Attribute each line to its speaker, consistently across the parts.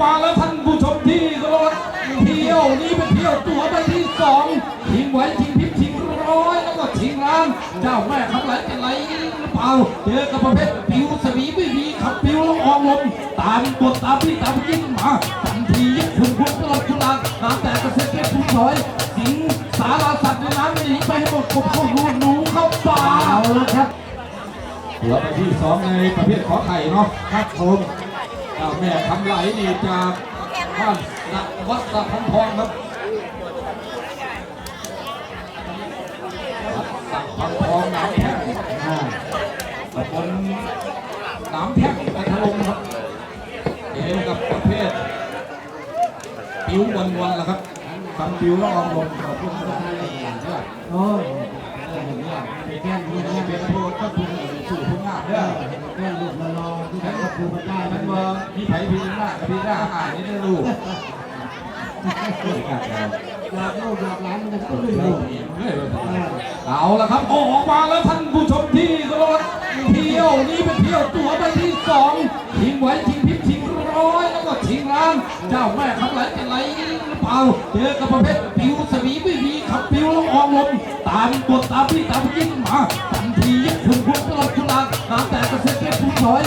Speaker 1: มาแล้วท่านผู้ชมที่เคารพเที่ยวนี้เป็นเที่ยวตัวใบที่สองชิงไว้ชิงพริบชิงร้อยแล้วก็ชิงล้านเจ้าแม่คำไหลเป็นไรหรือเปล่าเจอกับประเภทปิวสวีไม่มีขับปิวแล้วอองลมตามบทตามที่ตามยิ่งมาทันทียิ่งคุณคุณตลอดคุณลานน้ำแต่กระเซ็นเป็นผู้น้อยสิงสารสัตว์ในน้ำไม่หนีไปให้หมดกบเข้ารูหนูเข้าป่า
Speaker 2: เอาละครับ
Speaker 1: เหลือไปที่สองในประเภทขอไข่เนาะ
Speaker 2: ครับผม
Speaker 1: เจ้าแม่คำไหลนี่จากบ้านนักวัดสะพันทองครับวัดสะพันทองหนามแท่ง
Speaker 2: อ่า
Speaker 1: ตำบลหนามแท่งพัทลุงครับเองกับประเภทปิววันวันละครับทำปิวแล้วออมลงขอบคุณทุกท่านเลยเนี่ย
Speaker 2: โอ้ยเป็นแค่นี้
Speaker 1: นี่
Speaker 2: นะ
Speaker 1: เป็นโทษก็คุณสู่ผู้งามเด้อ
Speaker 2: แค่ลูกมารอที่ไหนก็ ครูมาได้
Speaker 1: มั
Speaker 2: มันน
Speaker 1: ว่า
Speaker 2: ว่า
Speaker 1: พี่ไผ่พี่หน้ากับพี่หน้าอ่านนี่ได้รู้
Speaker 2: อยากลูกอยากหลานมันจะต้องลืมลูก
Speaker 1: เอาละครับออกมาแล้วท่านผู้ชมที่เคารพเที่ยวนี้เป็นเที่ยวตัวใบที่สองชิงไว้ชิงพริบชิงร้อยแล้วก็ชิงล้านเจ้าแม่คำไหลเป็นไรหรือเปล่าเจอกับประเภทปิวสวีไม่มีขับปิวแล้วอองลมตามบทตามที่ตามยิ่งมาทันทียิ่งคุณคุณตลอดคุณลานน้ำแต่กระเซ็นเป็นผู้น้อย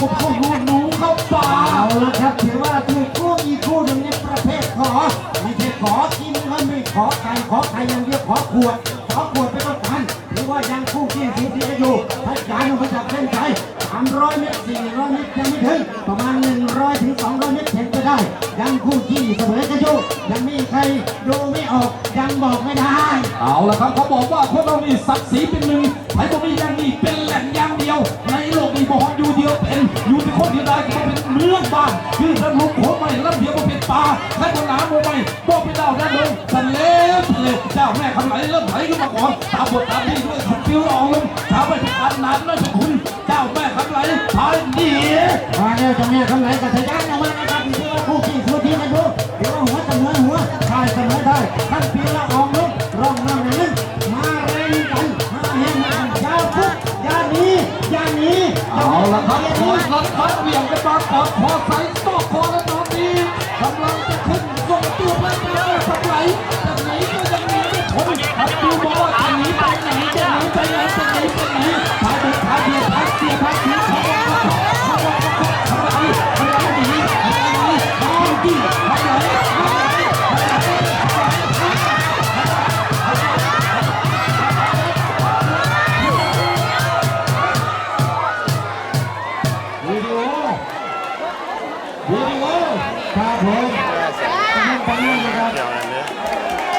Speaker 1: นีไปให้หมดเข้ารูหนูเข้าป่า
Speaker 2: เอาละครับถือว่าคือคู่อีกคู่หนึ่งในประเภทขอไม่ใช่ขอกินก็ไม่ขอไก่ขอไข่ย่างเดียวขอขวดขอขวดไปก็กันถือว่ายังคู่ขี้สีสีกันอยู่ถ้าจานออกมาจากเส้นชัย300เมตร400เมตรยังไม่ถึงประมาณ100ถึง200เมตรเห็นก็ได้ ยังคู่ขี้เสมอกันอยู่ยังมีใครดูไม่ออกยังบอกไม่ได้
Speaker 1: เอาละครับเขาบอกว่าคนเรานี่ศักดิ์ศรีเป็นหนึ่งไผ่ตรงนี้ย่างนี้เป็นแหล่งอย่างเดียวใน คนเดียวได้ก็เป็นเมืองบ้านคือสนุกโคไม่ลำเดียวก็เป็นป่าและคนหนาโมไม่บอกเป็นดาวด้านลงทะเลทะเลเจ้าแม่คำไหลเริ่มไหลขึ้นมาก่อนตามบทตามที่ด้วยขันฟิวออกลงชาวไปถึงอันนั้นไม่ใช่คุณเจ้าแม่คำไหลพายหนี
Speaker 2: มาแล้วจะแม่คำไหนกับทะยานออกมานะครับถือว่าคู่ขี้คู่ที่กันดูถือว่าหัวเสมอหัวชายเสมอได้ท่านปีละอองลุก
Speaker 1: ละครับคอยรถคัดเบี่ยงกันมากอดคอใส่ซอกคอแล้วต วิดี
Speaker 2: โอครับผมต้องไปนี่นะครับ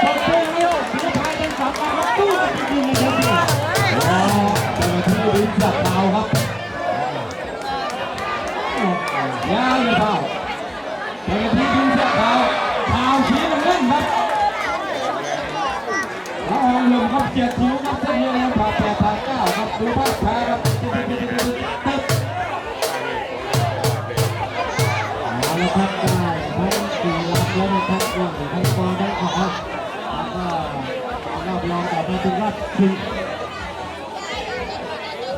Speaker 2: ตบเพลงเร็วศิลปะเป็นสองการรับตู้กันจริงนะครับ
Speaker 1: อ๋อเจ้าหน้าที่ริมจับดาวครับยาวเลยเปล่าเจ้าหน้าที่ริมจับดาวดาชี้มันเล่นครับละอองลมครับเจ็ดทิวครับเส้นเดียวผ่าแปดผ่าเก้าครับดูภาพ
Speaker 2: ถึงรอบชิง